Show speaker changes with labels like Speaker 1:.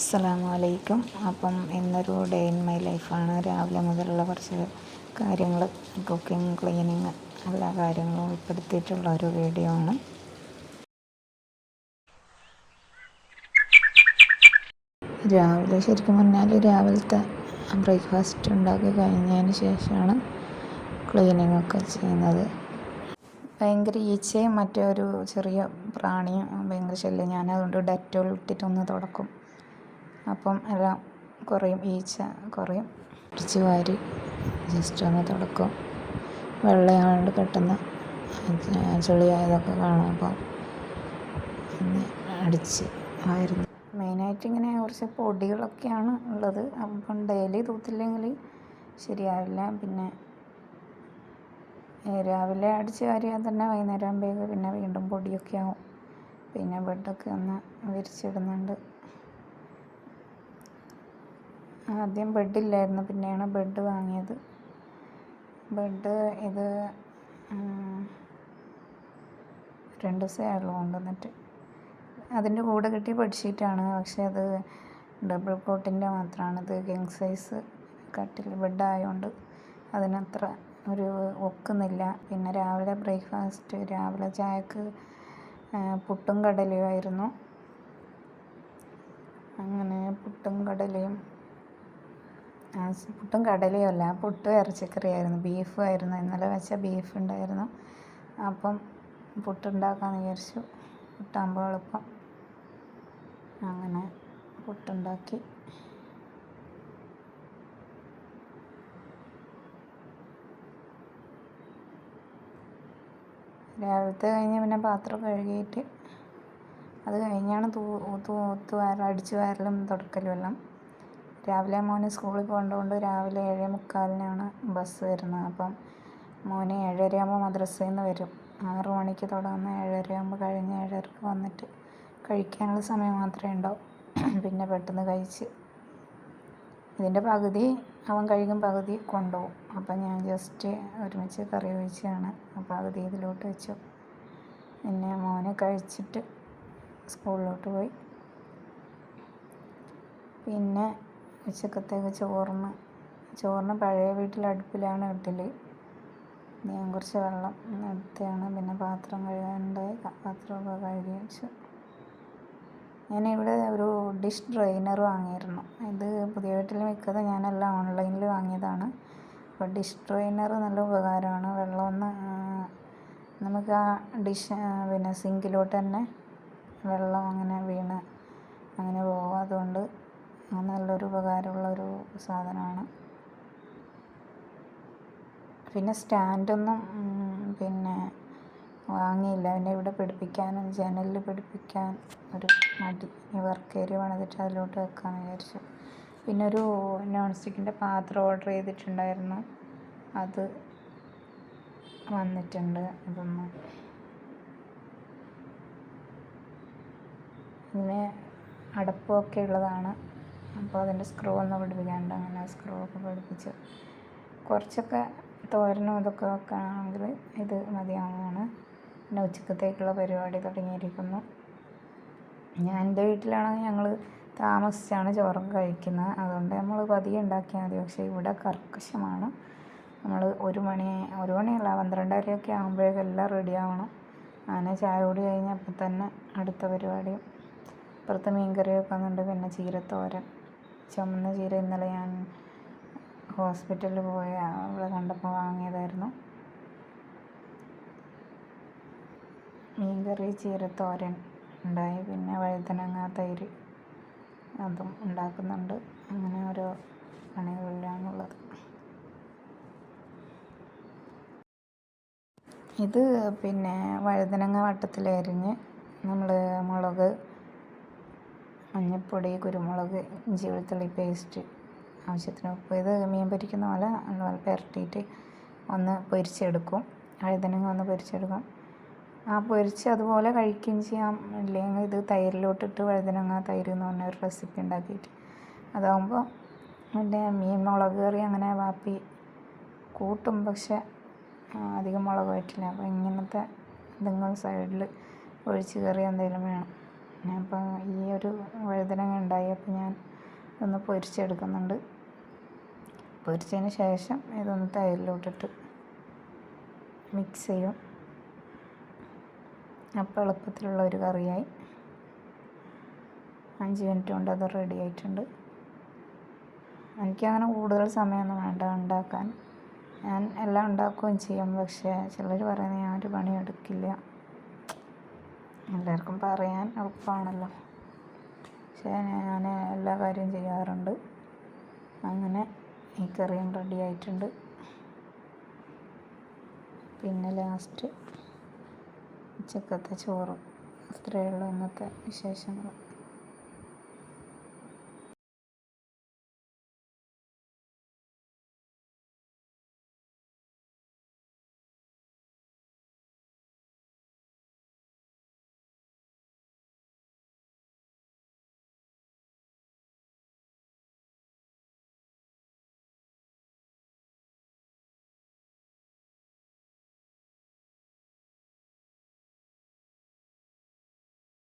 Speaker 1: അസ്സലാമു അലൈക്കും അപ്പം ഇന്നൊരു ഡേ ഇൻ മൈ ലൈഫാണ് രാവിലെ മുതലുള്ള കുറച്ച് കാര്യങ്ങൾ കുക്കിംഗ് ക്ലീനിങ് എല്ലാ കാര്യങ്ങളും ഉൾപ്പെടുത്തിയിട്ടുള്ള ഒരു വീഡിയോ ആണ്. രാവിലെ ശരിക്കും പറഞ്ഞാൽ രാവിലത്തെ ബ്രേക്ക്ഫാസ്റ്റ് ഉണ്ടാക്കി കഴിഞ്ഞതിന് ശേഷമാണ് ക്ലീനിങ് ഒക്കെ ചെയ്യുന്നത്. ഭയങ്കര ഈച്ചയും മറ്റൊരു ചെറിയ പ്രാണിയും ഭയങ്കര ശല്യം. ഞാൻ അതുകൊണ്ട് ഡെറ്റോൾ ഇട്ടിട്ടൊന്ന് തുടക്കും. അപ്പം എല്ലാം കുറയും ഈച്ച കുറയും. അടിച്ച് വാരി ജസ്റ്റ് ഒന്ന് തുടക്കും. വെള്ളയായതുകൊണ്ട് പെട്ടെന്ന് ചെളിയായതൊക്കെ കാണാം അപ്പം ഒന്ന് അടിച്ച് ആയിരുന്നു. മെയിനായിട്ട് ഇങ്ങനെ കുറച്ച് പൊടികളൊക്കെയാണ് ഉള്ളത്. അപ്പം ഡെയിലി തൂത്തില്ലെങ്കിൽ ശരിയാവില്ല. പിന്നെ രാവിലെ അടിച്ച് വാരിയാൽ തന്നെ വൈകുന്നേരം ആകുമ്പോഴേക്ക് പിന്നെ വീണ്ടും പൊടിയൊക്കെ ആവും. പിന്നെ ബെഡൊക്കെ ഒന്ന് വിരിച്ചിടുന്നുണ്ട്. ആദ്യം ബെഡില്ലായിരുന്നു പിന്നെയാണ് ബെഡ് വാങ്ങിയത്. ബെഡ് ഇത് രണ്ട് ദിവസമേ ആയുള്ളൂ കൊണ്ടുവന്നിട്ട്. അതിന്റെ കൂടെ കിട്ടിയ ബെഡ്ഷീറ്റാണ് പക്ഷേ അത് ഡബിൾ കോട്ടിന്റെ മാത്രമാണ് ഇത് കിങ് സൈസ് കട്ടിൽ ബെഡ് ആയതുകൊണ്ട് അതിനത്ര ഒരു ഒക്കുന്നില്ല. പിന്നെ രാവിലെ ബ്രേക്ക്ഫാസ്റ്റ് രാവിലെ ചായക്ക് പുട്ടും കടലയുമായിരുന്നു. അങ്ങനെ പുട്ടും കടലയും പുട്ടും കടലയും പുട്ടും ഇറച്ചിക്കറിയായിരുന്നു. ബീഫും ആയിരുന്നു. ഇന്നലെ വെച്ച ബീഫ് ഉണ്ടായിരുന്നു. അപ്പം പുട്ടുണ്ടാക്കാമെന്ന് വിചാരിച്ചു. പുട്ടാകുമ്പോൾ എളുപ്പം. അങ്ങനെ പുട്ടുണ്ടാക്കി. രാവിലത്തെ കഴിഞ്ഞ് പിന്നെ പാത്രം കഴുകിയിട്ട് അത് കഴിഞ്ഞാണ് തൂ തൂ തൂവാര അടിച്ചു വാരലും തുടക്കലും എല്ലാം. രാവിലെ മോന് സ്കൂളിൽ പോകേണ്ടതുകൊണ്ട് രാവിലെ ഏഴേ മുക്കാലിനാണ് ബസ് വരുന്നത്. അപ്പം മോന് ഏഴരയാകുമ്പോൾ മദ്രസയിൽ നിന്ന് വരും. ആറ് മണിക്ക് തുടങ്ങുന്ന ഏഴരയാകുമ്പോൾ കഴിഞ്ഞ് ഏഴരക്ക് വന്നിട്ട് കഴിക്കാനുള്ള സമയം മാത്രമേ ഉണ്ടാവൂ. പിന്നെ പെട്ടെന്ന് കഴിച്ച് ഇതിന്റെ പകുതി അവൻ കഴിക്കും പകുതി കൊണ്ടുപോകും. അപ്പം ഞാൻ ജസ്റ്റ് ഒരുമിച്ച് കറി ഒഴിച്ചാണ് പകുതി ഇതിലോട്ട് വെച്ചു പിന്നെ മോനെ കഴിച്ചിട്ട് സ്കൂളിലോട്ട് പോയി. പിന്നെ ഉച്ചക്കത്തേക്ക് ചോറിന് ചോറിന് പഴയ വീട്ടിലെ അടുപ്പിലാണ് ഇഡ്ഡലി ഞാൻ കുറച്ച് വെള്ളം എടുത്തതാണ് പിന്നെ പാത്രം കഴുകാനുണ്ടായി പാത്രമൊക്കെ കഴുകി വെച്ചു. ഇവിടെ ഒരു ഡിഷ് ഡ്രെയിനർ വാങ്ങിയിരുന്നു. ഇത് പുതിയ വീട്ടിൽ മിക്കതും ഞാനെല്ലാം ഓൺലൈനിൽ വാങ്ങിയതാണ്. അപ്പോൾ ഡിഷ് ഡ്രെയിനർ നല്ല ഉപകാരമാണ്. വെള്ളമൊന്ന് നമുക്ക് ആ ഡിഷ് പിന്നെ സിങ്കിലോട്ട് തന്നെ വെള്ളം അങ്ങനെ വീണ് അങ്ങനെ പോകും. അതുകൊണ്ട് നല്ലൊരു ഉപകാരമുള്ളൊരു സാധനമാണ്. പിന്നെ സ്റ്റാൻഡൊന്നും പിന്നെ വാങ്ങിയില്ല. പിന്നെ ഇവിടെ പിടിപ്പിക്കാനും ജനലിൽ പിടിപ്പിക്കാൻ ഒരു മടി. വർക്ക് ഏരിയ പണിതിട്ട് അതിലോട്ട് വെക്കാമെന്ന് വിചാരിച്ചു. പിന്നെ ഒരു നോൺ സ്റ്റിക്കിന്റെ പാത്രം ഓർഡർ ചെയ്തിട്ടുണ്ടായിരുന്നു. അത് വന്നിട്ടുണ്ട് അതൊന്ന് ഇതിന് അടപ്പമൊക്കെ ഉള്ളതാണ്. അപ്പോൾ അതിന്റെ സ്ക്രൂ ഒന്ന് പിടിപ്പിക്കാണ്ട് അങ്ങനെ സ്ക്രൂ ഒക്കെ പിടിപ്പിച്ച് കുറച്ചൊക്കെ തോരനും ഇതൊക്കെ വെക്കുകയാണെങ്കിൽ ഇത് മതിയാവുന്നതാണ്. പിന്നെ ഉച്ചക്കത്തേക്കുള്ള പരിപാടി തുടങ്ങിയിരിക്കുന്നു. ഞാൻ എന്റെ വീട്ടിലാണെങ്കിൽ ഞങ്ങൾ താമസിച്ചാണ് ചോറൊക്കെ കഴിക്കുന്നത്. അതുകൊണ്ട് നമ്മൾ പതിയെ ഉണ്ടാക്കിയാൽ മതി. പക്ഷേ ഇവിടെ കർക്കശമാണ്. നമ്മൾ ഒരു മണി ഒരു മണിയല്ല പന്ത്രണ്ടരയൊക്കെ ആകുമ്പോഴേക്കും എല്ലാം റെഡി ആവണം. അങ്ങനെ ചായ കൂടി കഴിഞ്ഞപ്പോൾ തന്നെ അടുത്ത പരിപാടിയും അപ്പുറത്ത് മീൻ കറിയൊക്കെ പിന്നെ ചീരത്തോരൻ. ചുമന്ന ചീര ഇന്നലെ ഞാൻ ഹോസ്പിറ്റലിൽ പോയ അവളെ കണ്ടപ്പോൾ വാങ്ങിയതായിരുന്നു. മീൻകറി ചീരത്തോരൻ ഉണ്ടായി. പിന്നെ വഴുതനങ്ങ തൈര് അതും ഉണ്ടാക്കുന്നുണ്ട്. അങ്ങനെ ഓരോ പണികളിലാണുള്ളത് ഇത് പിന്നെ വഴുതനങ്ങ വട്ടത്തിൽ അരിഞ്ഞ് നമ്മൾ മുളക് മഞ്ഞൾപ്പൊടി കുരുമുളക് ഇഞ്ചി വെളുത്തുള്ളി പേസ്റ്റ് ആവശ്യത്തിന് ഉപ്പ്. ഇത് മീൻ പൊരിക്കുന്ന പോലെ നല്ലപോലെ പുരട്ടിയിട്ട് ഒന്ന് പൊരിച്ചെടുക്കും. വഴുതനങ്ങ ഒന്ന് പൊരിച്ചെടുക്കും. ആ പൊരിച്ച് അതുപോലെ കഴിക്കുകയും ചെയ്യാം. ഇല്ലെങ്കിൽ ഇത് തൈരിലോട്ടിട്ട് വഴുതനങ്ങ തൈര് എന്ന് പറഞ്ഞ ഒരു റെസിപ്പി ഉണ്ടാക്കിയിട്ട്. അതാകുമ്പോൾ പിന്നെ മീൻ മുളക് കറി അങ്ങനെ വാപ്പി കൂട്ടും. പക്ഷെ അധികം മുളക് പറ്റില്ല അപ്പോൾ ഇങ്ങനത്തെ എന്തെങ്കിലും സൈഡിൽ ഒഴിച്ച് കറി എന്തെങ്കിലും വേണം. അപ്പോൾ ഈ ഒരു വഴുതനങ്ങ ഉണ്ടായപ്പോൾ ഞാൻ ഒന്ന് പൊരിച്ചെടുക്കുന്നുണ്ട്. പൊരിച്ചതിന് ശേഷം ഇതൊന്ന് തൈരിലോട്ടിട്ട് മിക്സ് ചെയ്യും. അപ്പോൾ എളുപ്പത്തിലുള്ള ഒരു കറിയായി. അഞ്ച് മിനിറ്റ് കൊണ്ട് അത് റെഡി ആയിട്ടുണ്ട്. എനിക്കങ്ങനെ കൂടുതൽ സമയമൊന്നും വേണ്ട ഉണ്ടാക്കാൻ. ഞാൻ എല്ലാം ഉണ്ടാക്കുകയും ചെയ്യും പക്ഷേ ചിലർ പറയുന്നത് ഞാൻ ഒരു പണി എടുക്കില്ല എല്ലാവർക്കും പറയാൻ എളുപ്പമാണല്ലോ. പക്ഷേ ഞാൻ എല്ലാ കാര്യവും ചെയ്യാറുണ്ട്. അങ്ങനെ ഈ കറിയും റെഡി ആയിട്ടുണ്ട്. പിന്നെ ലാസ്റ്റ് ഉച്ചക്കത്തെ ചോറ്. അത്രയേ ഉള്ളൂ ഇന്നത്തെ വിശേഷങ്ങൾ.